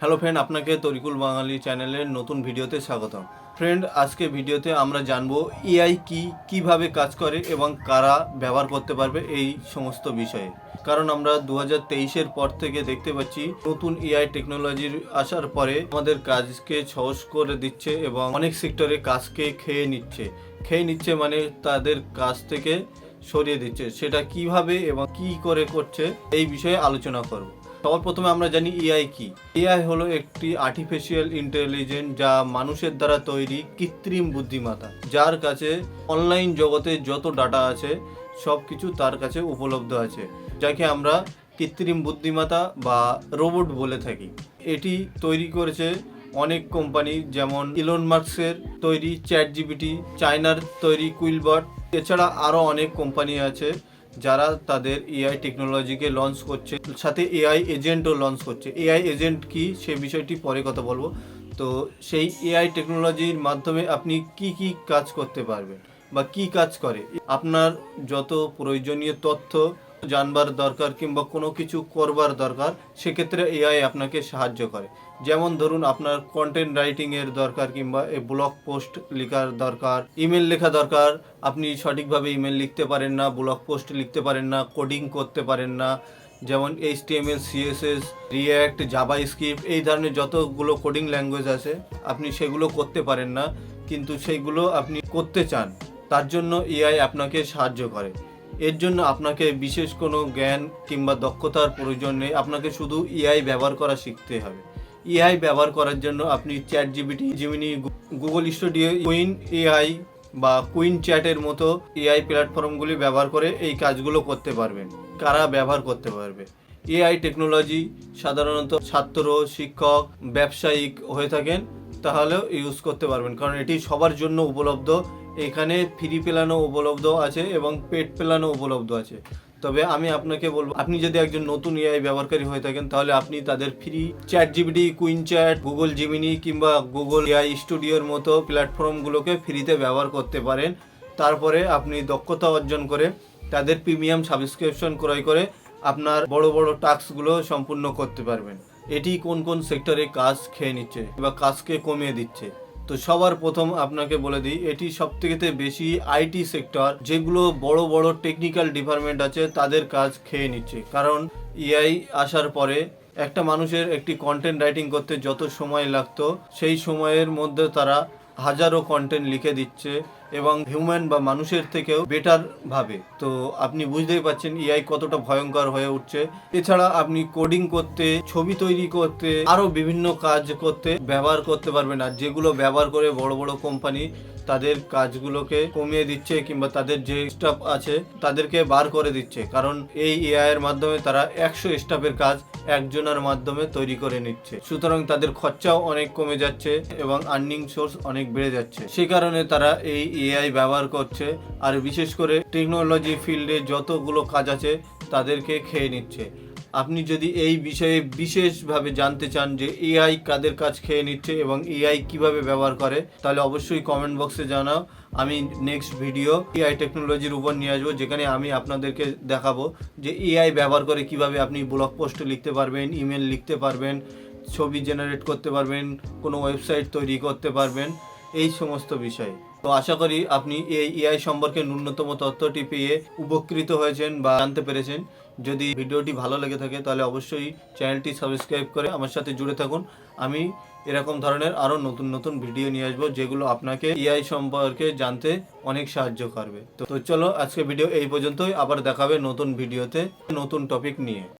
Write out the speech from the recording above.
Hello friend আপনাকে তরিকুল বাঙালি চ্যানেলের নতুন ভিডিওতে স্বাগতম। ফ্রেন্ড আজকে ভিডিওতে আমরা জানব এআই কি, কীভাবে কাজ করে এবং কারা ব্যবহার করতে পারবে এই সমস্ত বিষয়ে। কারণ আমরা দু হাজার পর থেকে দেখতে পাচ্ছি নতুন এআই টেকনোলজির আসার পরে আমাদের কাজকে সহজ করে দিচ্ছে এবং অনেক সেক্টরে কাজকে খেয়ে নিচ্ছে। খেয়ে নিচ্ছে মানে তাদের কাজ থেকে সরিয়ে দিচ্ছে। সেটা কীভাবে এবং কি করে করছে এই বিষয়ে আলোচনা করব। সবার প্রথমে আমরা জানি এআই কি। এআই হলো একটি আর্টিফিশিয়াল ইন্টেলিজেন্স যা মানুষের দ্বারা তৈরি কৃত্রিম বুদ্ধিমত্তা, যার কাছে অনলাইন জগতে যত ডাটা আছে সব কিছু তার কাছে উপলব্ধ আছে, যাকে আমরা কৃত্রিম বুদ্ধিমত্তা বা রোবট বলে থাকি। এটি তৈরি করেছে অনেক কোম্পানি যেমন ইলন মার্কসের তৈরি চ্যাট জিবিটি চায়নার তৈরি কুইলবট এছাড়া আরও অনেক কোম্পানি আছে। যারা তাদের এআই টেকনোলজিকে লঞ্চ করছে, সাথে এআই এজেন্টও লঞ্চ করছে। এআই এজেন্ট কি? সে বিষয়টি পরে কথা বলব। তো সেই এআই টেকনোলজির মাধ্যমে আপনি কি কি কাজ করতে পারবেন বা কি কাজ করে? আপনার যত প্রয়োজনীয় তথ্য জানবার দরকার কিংবা কোনো কিছু করবার দরকার, সেক্ষেত্রে এআই আপনাকে সাহায্য করে। যেমন ধরুন আপনার কন্টেন্ট রাইটিংয়ের দরকার কিংবা এ ব্লগ পোস্ট লেখার দরকার ইমেল লেখা দরকার, আপনি সঠিকভাবে ইমেল লিখতে পারেন না ব্লগ পোস্ট লিখতে পারেন না কোডিং করতে পারেন না, যেমন H T M L CSS React JavaScript এই ধরনের যতগুলো কোডিং ল্যাঙ্গুয়েজ আছে, আপনি সেগুলো করতে পারেন না, কিন্তু সেইগুলো আপনি করতে চান, তার জন্য এআই আপনাকে সাহায্য করে। এর জন্য আপনাকে বিশেষ কোনো জ্ঞান কিংবা দক্ষতার প্রয়োজন নেই। আপনাকে শুধু এআই ব্যবহার করা শিখতে হবে। এআই ব্যবহার করার জন্য আপনি ChatGPT Gemini Google studio Qwen AI বা কুইন চ্যাটের মতো এআই প্ল্যাটফর্মগুলি ব্যবহার করে এই কাজগুলো করতে পারবেন। কারা ব্যবহার করতে পারবে? এআই টেকনোলজি সাধারণত ছাত্র, শিক্ষক, ব্যবসায়িক হয়ে থাকেন, তাহলেও ইউজ করতে পারবেন। কারণ এটি সবার জন্য উপলব্ধ। এখানে ফ্রি প্ল্যানও উপলব্ধ আছে এবং পেড প্ল্যানও উপলব্ধ আছে। তবে আমি আপনাকে বলব, আপনি যদি একজন নতুন এআই ব্যবহারকারী হয়ে থাকেন, তাহলে আপনি তাদের free ChatGPT Qwen chat Google Gemini কিংবা গুগল এআই স্টুডিওর মতো প্ল্যাটফর্মগুলোকে ফ্রিতে ব্যবহার করতে পারেন। তারপরে আপনি দক্ষতা অর্জন করে তাদের প্রিমিয়াম সাবস্ক্রিপশন ক্রয় করে আপনার বড় বড় টাস্কগুলো সম্পূর্ণ করতে পারবেন। এটি কোন কোন সেক্টরে কাজ খেয়ে নিচ্ছে বা কাজকে কমিয়ে দিচ্ছে? তো সবার প্রথম আপনাকে বলে দিই, এটি সব থেকে বেশি আইটি সেক্টর যেগুলো বড় বড় টেকনিক্যাল ডিপার্টমেন্ট আছে তাদের কাজ খেয়ে নিচ্ছে। কারণ এআই আসার পরে একটা মানুষের একটি কন্টেন্ট রাইটিং করতে যত সময় লাগতো, সেই সময়ের মধ্যে তারা হাজারো কন্টেন্ট লিখে দিচ্ছে। এবং হিউম্যান বা মানুষের থেকেও বেটার ভাবে। তো আপনি বুঝতেই পারছেন এআই কতটা ভয়ঙ্কর হয়ে উঠছে। এছাড়া আপনি কোডিং করতে, ছবি তৈরি করতে আরও বিভিন্ন কাজ করতে ব্যবহার করতে পারবেন। আর যেগুলো ব্যবহার করে বড় বড় কোম্পানি তাদের কাজগুলোকে কমিয়ে দিচ্ছে কিংবা তাদের যে স্টাফ আছে তাদেরকে বার করে দিচ্ছে। কারণ এই এআই এর মাধ্যমে তারা একশো স্টাফের কাজ একজনের মাধ্যমে তৈরি করে নিচ্ছে। সুতরাং তাদের খরচাও অনেক কমে যাচ্ছে এবং আর্নিং সোর্স অনেক বেড়ে যাচ্ছে। সেই কারণে তারা এই এআই ব্যবহার করছে আর বিশেষ করে টেকনোলজি ফিল্ডে যতগুলো কাজ আছে তাদেরকে খেয়ে নিচ্ছে। আপনি যদি এই বিষয়ে বিশেষভাবে জানতে চান যে এআই কাদের কাজ খেয়ে নিচ্ছে এবং এআই কীভাবে ব্যবহার করে, তাহলে অবশ্যই কমেন্ট বক্সে জানাও। আমি নেক্সট ভিডিও এআই টেকনোলজির উপর নিয়ে আসব, যেখানে আমি আপনাদেরকে দেখাবো যে এআই ব্যবহার করে কীভাবে আপনি ব্লগ পোস্ট লিখতে পারবেন ইমেল লিখতে পারবেন, ছবি জেনারেট করতে পারবেন, কোনো ওয়েবসাইট তৈরি করতে পারবেন, এই সমস্ত বিষয়। তো আশা করি আপনি এই এআই সম্পর্কে ন্যূনতম তথ্যটি পেয়ে উপকৃত হয়েছেন বা জানতে পেরেছেন। যদি ভিডিওটি ভালো লেগে থাকে, তাহলে অবশ্যই চ্যানেলটি সাবস্ক্রাইব করে আমার সাথে জুড়ে থাকুন। আমি এরকম ধরনের আরও নতুন নতুন ভিডিও নিয়ে আসব, যেগুলো আপনাকে এআই সম্পর্কে জানতে অনেক সাহায্য করবে। তো চলো আজকে ভিডিও এই পর্যন্তই। আবার দেখাবে নতুন ভিডিওতে নতুন টপিক নিয়ে।